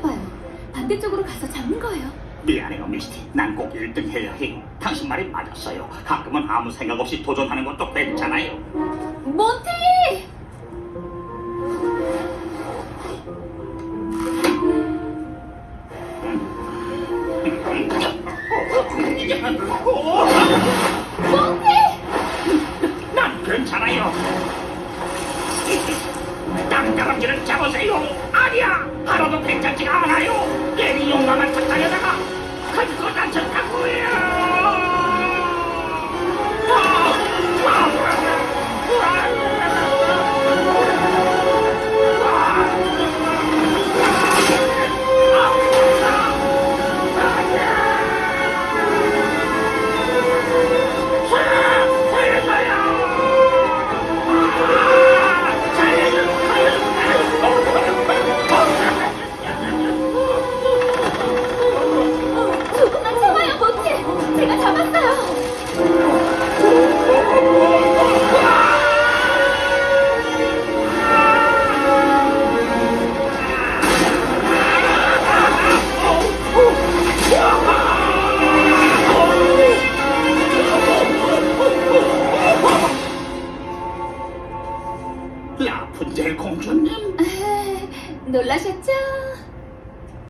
해봐요. 반대쪽으로 가서 잡는 거예요. 미안해요, 미스티. 난 꼭 1등 해야 해. 당신 말이 맞았어요. 가끔은 아무 생각 없이 도전하는 것도 괜찮아요. 몬티! 몬티! 난 괜찮아요. 땅가람지를 잡으세요. 아니야, 하나도 괜찮지가 않아요. 라푼젤 공주님 놀라셨죠?